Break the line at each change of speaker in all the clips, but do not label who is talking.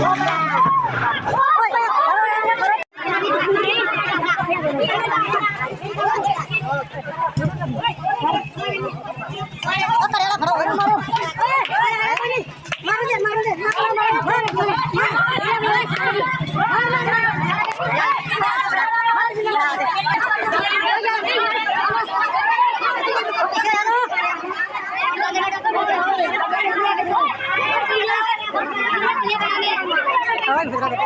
ਉਹ ਸਾਡੇ ਸਾਡੇ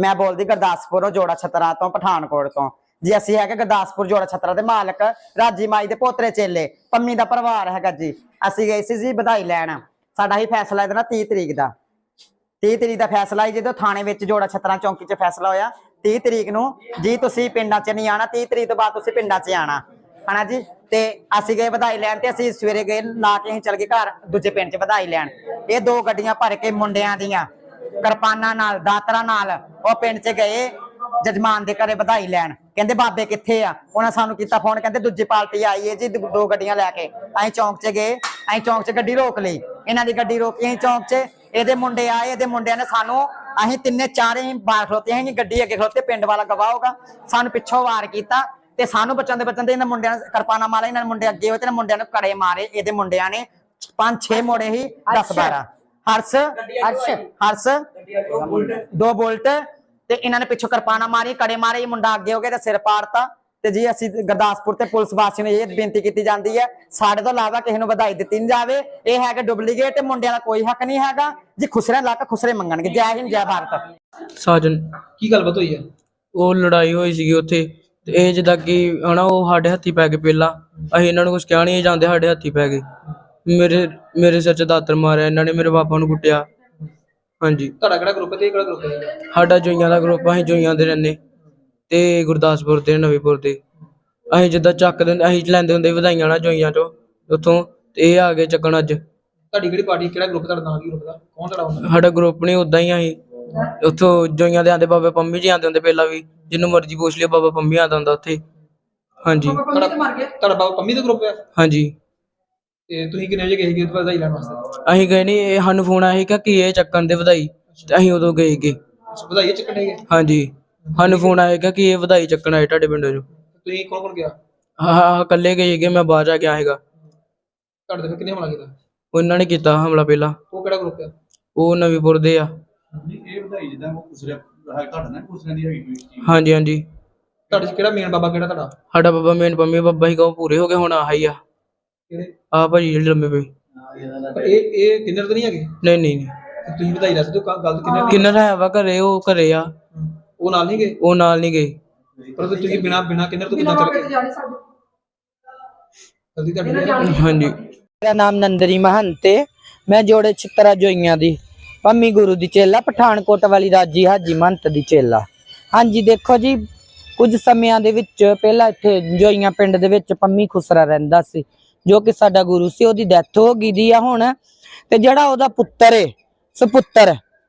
ਮੈਂ ਬੋਲਦੀ ਗੁਰਦਾਸਪੁਰੋਂ ਜੋੜਾ ਛਤਰਾ ਤੋਂ, ਪਠਾਨਕੋਟ ਤੋਂ। ਜੀ ਅਸੀਂ ਹੈਗੇ ਗੁਰਦਾਸਪੁਰ ਜੋੜਾ ਛਤਰਾ ਦੇ ਮਾਲਕ, ਰਾਜੀ ਮਾਈ ਦੇ ਪੋਤਰੇ ਚੇਲੇ, ਪੰਮੀ ਦਾ ਪਰਿਵਾਰ ਹੈਗਾ ਜੀ। ਅਸੀਂ ਗਏ ਸੀ ਜੀ ਵਧਾਈ ਲੈਣ। ਸਾਡਾ ਹੀ ਫੈਸਲਾ ਇਹਦਾ ਨਾ 30 ਤਰੀਕ ਦਾ। 30 ਤਰੀਕ ਦਾ ਫੈਸਲਾ ਹੈ ਜਦੋਂ ਥਾਣੇ ਵਿੱਚ ਜੋੜਾ ਛਤਰਾ ਚੌਂਕੀ 'ਚ ਫੈਸਲਾ ਹੋਇਆ 30 ਤਰੀਕ ਨੂੰ ਜੀ ਤੁਸੀਂ ਪਿੰਡਾਂ 'ਚ ਨਹੀਂ ਆਣਾ 30 ਤਰੀਕ ਤੋਂ ਬਾਅਦ ਤੁਸੀਂ ਪਿੰਡਾਂ 'ਚ ਆਣਾ ਹਨਾ ਜੀ? ਤੇ ਅਸੀਂ ਗਏ ਵਧਾਈ ਲੈਣ ਤੇ ਅਸੀਂ ਸਵੇਰੇ ਗਏ, ਲਾ ਕੇ ਅਸੀਂ ਚਲ ਗਏ ਘਰ, ਦੂਜੇ ਪਿੰਡ 'ਚ ਵਧਾਈ ਲੈਣ। ਇਹ ਦੋ ਗੱਡੀਆਂ ਭਰ ਕੇ ਮੁੰਡਿਆਂ ਦੀਆਂ, ਕਿਰਪਾਨਾਂ ਨਾਲ, ਦਾਤਰਾਂ ਨਾਲ, ਉਹ ਪਿੰਡ 'ਚ ਗਏ, ਜਜਮਾਨ ਦੇ ਘਰੇ ਵਧਾਈ ਲੈਣ। ਕਹਿੰਦੇ, ਬਾਬੇ ਕਿੱਥੇ ਆ? ਉਹਨਾਂ ਸਾਨੂੰ ਕੀਤਾ ਫੋਨ ਕਹਿੰਦੇ, ਦੂਜੀ ਪਾਰਟੀ ਆਈ ਏ ਜੀ, ਦੋ ਦੋ ਗੱਡੀਆਂ ਲੈ ਕੇ। ਅਸੀਂ ਚੌਂਕ 'ਚ ਗਏ, ਅਸੀਂ ਚੌਂਕ 'ਚ ਗੱਡੀ ਰੋਕ ਲਈ। ਇਹਨਾਂ ਦੀ ਗੱਡੀ ਰੋਕੀ, ਅਸੀਂ ਚੌਂਕ 'ਚ, ਇਹਦੇ ਮੁੰਡੇ ਆਏ, ਇਹਦੇ ਮੁੰਡਿਆਂ ਨੇ ਸਾਨੂੰ, ਅਸੀਂ ਤਿੰਨੇ ਚਾਰੇ ਹੀ ਬਾਹਰ ਖਲੋਤੇ, ਅਸੀਂ ਗੱਡੀ ਅੱਗੇ ਖਲੋਤੇ, ਪਿੰਡ ਵਾਲਾ ਗਵਾਹ ਹੋਗਾ ਸਾਨੂੰ ਪਿੱਛੋਂ ਵਾਰ ਕੀਤਾ ਤੇ ਸਾਨੂੰ ਬਚਾਉਂਦੇ ਬਚਾਉਂਦੇ ਇਹਨਾਂ ਮੁੰਡਿਆਂ ਨੇ ਕਿਰਪਾਨਾਂ ਮਾਰਿਆ ਇਹਨਾਂ ਮੁੰਡੇ ਅੱਗੇ ਹੋਏ ਤੇ ਇਹਨਾਂ ਮੁੰਡਿਆਂ ਨੂੰ ਕੜੇ ਮਾਰੇ। ਇਹਦੇ ਮੁੰਡਿਆਂ ਨੇ ਪੰਜ ਛੇ ਮੋੜੇ ਹੀ 10 12 ਹਰਸ ਹਰਸ਼ ਹਰਸ ਦੋ ਬੁਲਟ ਤੇ ਇਹਨਾਂ ਨੇ ਪਿੱਛੋਂ ਕਿਰਪਾਨਾਂ ਮਾਰੀ ਕੜੇ ਮਾਰੇ ਇਹ ਮੁੰਡਾ ਅੱਗੇ ਹੋ ਗਿਆ ਤੇ ਸਿਰ ਪਾੜਤਾ। ਤੇ ਜੀ ਅਸੀਂ ਗੁਰਦਾਸਪੁਰ ਤੇ ਪੁਲਿਸ ਵਾਸੀਆਂ ਨੂੰ ਇਹ ਬੇਨਤੀ ਕੀਤੀ ਜਾਂਦੀ ਹੈ ਸਾਡੇ ਤੋਂ ਇਲਾਵਾ ਕਿਸੇ ਨੂੰ ਵਧਾਈ ਦਿੱਤੀ ਨਹੀਂ ਜਾਵੇ। ਇਹ ਹੈਗਾ ਡੁਪਲੀਕੇਟ ਮੁੰਡਿਆਂ ਦਾ ਕੋਈ ਹੱਕ ਨਹੀਂ ਹੈਗਾ। ਜੀ ਖੁਸਰੇ ਲੱਕ ਖੁਸਰੇ ਮੰਗਣਗੇ। ਜੈ ਹਿੰਦ ਜੈ ਭਾਰਤ।
ਸਾਜਨ
ਕੀ ਗੱਲਬਾਤ ਹੋਈ ਹੈ?
ਉਹ ਲੜਾਈ ਹੋਈ ਸੀਗੀ ਉੱਥੇ। ਤੇ ਇਹ ਜਿੱਦਾਂ ਕਿ ਹਨਾ ਉਹ ਸਾਡੇ ਹੱਥੀ ਪੈ ਗਏ ਪਹਿਲਾਂ ਅਸੀਂ ਇਹਨਾਂ ਨੂੰ ਕੁਝ ਕਹਿ ਨਹੀਂ ਜਾਂਦੇ ਸਾਡੇ ਹੱਥੀ ਪੈ ਗਏ। ਮੇਰੇ ਮੇਰੇ ਸਿਰ 'ਚ ਦਾਤਰ ਮਾਰਿਆ ਇਹਨਾਂ ਨੇ ਮੇਰੇ ਪਾਪਾ ਨੂੰ ਕੁੱਟਿਆ। ਹਾਂਜੀ।
ਤੁਹਾਡਾ ਕਿਹੜਾ ਗਰੁੱਪ ਤੇ ਕਿਹੜਾ ਗਰੁੱਪ ਹੈ?
ਸਾਡਾ ਜੋਈਆਂ ਦਾ ਗਰੁੱਪ ਅਸੀਂ ਜੋਈਆਂ ਦੇ ਰਹਿੰਦੇ। ਤੇ ਗੁਰਦਾਸਪੁਰ ਤੇ ਨਵੀਪੁਰ ਦੇ। ਅਸੀਂ ਜਿੱਦਾਂ ਚੱਕ ਦਿੰਦੇ ਅਸੀਂ ਲੈਂਦੇ ਹੁੰਦੇ ਵਧਾਈਆਂ ਨਾ ਜੋਈਆਂ ਚੋਂ ਉੱਥੋਂ। ਤੇ ਇਹ ਆ ਗਏ ਚੱਕਣ ਅੱਜ।
ਤੁਹਾਡੀ ਕਿਹੜੀ ਪਾਰਟੀ ਕਿਹੜਾ ਗਰੁੱਪ ਤੁਹਾਡਾ ਨਾਮ ਕੀ ਗਰੁੱਪ ਦਾ? ਕੌਣ ਤੁਹਾਡਾ? ਹੁੰਦਾ
ਸਾਡਾ ਗਰੁੱਪ ਨਹੀਂ ਉਦਾਂ ਹੀ ਅਸੀਂ। ਉੱਥੋਂ ਜੋਈਆਂ ਦੇ ਆਂਦੇ ਬਾਬਾ ਪੰਮੀ ਜੀ ਆਂਦੇ ਹੁੰਦੇ ਪਹਿਲਾਂ ਵੀ ਜਿਹਨੂੰ ਮਰਜ਼ੀ ਪੁੱਛ ਲਿਓ ਬਾਬਾ ਪੰਮੀ ਆਂਦਾ ਹੁੰਦਾ ਉੱਥੇ। ਹਾਂਜੀ।
ਤੁਹਾਡਾ ਤੁਹਾਡਾ ਬਾਬਾ ਪੰਮੀ ਦਾ ਗਰੁੱਪ ਹੈ?
ਹਾਂਜੀ।
ਤੇ ਤੁਸੀਂ ਕਿੰਨੇ ਵਜੇ ਗਏ ਉਹਦੇ ਵਧਾਈ ਲੈਣ ਵਾਸਤੇ?
ਅਸੀਂ ਗਏ ਨਹੀਂ ਇਹ ਸਾਨੂੰ ਫੋਨ ਆਇਆ ਸੀ ਕਿ ਇਹ ਚੱਕਣ ਦੇ ਵਧਾਈ ਤੇ ਅਸੀਂ ਉਦੋਂ ਗਏ
ਵਧਾਈ ਚੱਕਣੇ ਗਏ?
ਹਾਂਜੀ। ਸਾਨੂੰ ਫੋਨ ਆਇਆ ਕਿ ਇਹ ਵਧਾਈ ਚੱਕਣ ਆਏ ਤੁਹਾਡੇ ਪਿੰਡੋਂ ਜੋ
ਤੁਸੀਂ ਕੌਣ ਕੌਣ ਗਿਆ?
ਹਾਂ ਹਾਂ ਇਕੱਲੇ ਗਏ ਗੇ ਮੈਂ ਬਾਹਰ ਜਾ ਕੇ ਆਏਗਾ
ਤੁਹਾਡੇ ਤੇ ਕਿੰਨੇ ਹਮਲਾ ਕੀਤਾ?
ਉਹਨਾਂ ਨੇ ਕੀਤਾ ਹਮਲਾ ਪਹਿਲਾਂ।
ਉਹ ਕਿਹੜਾ ਗਰੁੱਪ ਹੈ?
ਉਹ ਨਵੀਪੁਰ ਦੇ ਆ।
ਇਹ ਵਧਾਈ ਜਿੱਦਾਂ ਉਹ ਕੁਸਰਿਆ ਤੁਹਾਡਾ ਨਾ ਕੁਸਰਿਆਂ ਦੀ ਹੈਗੀ ਕੋਈ ਚੀਜ਼
ਹਾਂਜੀ ਹਾਂਜੀ।
ਤੁਹਾਡੇ ਚ ਕਿਹੜਾ ਮੇਨ ਬਾਬਾ ਕਿਹੜਾ ਤੁਹਾਡਾ?
ਸਾਡਾ ਬਾਬਾ ਮੇਨ ਪੰਮੀ ਬਾਬਾ ਹੀ ਕਹੋ ਪੂਰੇ ਹੋ ਗਏ ਹੁਣ ਆਹੀ ਆ।
ਕਿਹੜੇ?
ਆ ਭਾਜੀ ਜਿਹੜੇ ਲੰਮੇ ਪਏ।
ਪਰ ਇਹ ਇਹ ਕਿੰਨਰ ਤਾਂ ਨਹੀਂ ਹੈਗੇ?
ਨਹੀਂ ਨਹੀਂ ਨਹੀਂ।
ਤੇ ਤੁਸੀਂ ਵਧਾਈ ਹੋ ਕ- ਗੱਲ ਕਿੰਨਰ
ਕਿੰਨਰ ਹੈ ਵਾ ਘਰੇ ਉਹ ਘਰੇ ਆ।
ਉਹ ਨਾਲ ਨਹੀਂ ਗਏ?
ਉਹ ਨਾਲ ਨਹੀਂ ਗਏ।
ਪਰ ਤੁਸੀਂ ਬਿਨਾ ਬਿਨਾ ਕਿੰਨਰ ਤੋਂ ਕਿੱਦਾਂ ਚੱਲ? ਗਏ ਜਲਦੀ ਤੁਹਾਡੀ
ਹਾਂਜੀ।
ਮੇਰਾ ਨਾਮ ਨੰਦਰੀ ਮਹੰਤ ਮੈਂ ਜੋੜੇ ਚਿੱਤਰਾ ਜੋਈਆਂ ਦੀ। ਪੰਮੀ ਗੁਰੂ ਦੀ ਚੇਲਾ, ਪਠਾਨਕੋਟ ਵਾਲੀ ਰਾਜੀ ਹਾਜੀ ਮੰਤ ਦੀ ਚੇਲਾ। ਹਾਂਜੀ, ਦੇਖੋ ਜੀ, ਕੁਝ ਸਮਿਆਂ ਦੇ ਵਿੱਚ, ਪਹਿਲਾਂ ਇੱਥੇ ਜੋਈਆਂ ਪਿੰਡ ਦੇ ਵਿੱਚ ਪੰਮੀ ਖੁਸਰਾ ਰਹਿੰਦਾ ਸੀ, ਜੋ ਕਿ ਸਾਡਾ ਗੁਰੂ ਸੀ, ਉਹਦੀ ਡੈਥ ਹੋ ਗਈ ਦੀ ਆ ਹੁਣ। ਤੇ ਜਿਹੜਾ ਉਹਦਾ ਪੁੱਤਰ ਏ, ਸੁਪੁੱਤਰ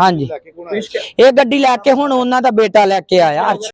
ਹਾਂਜੀ। ਇਹ ਗੱਡੀ ਲੈ ਕੇ ਹੁਣ ਉਹਨਾਂ ਦਾ ਬੇਟਾ ਲੈ ਕੇ ਆਇਆ। ਅਰਸ਼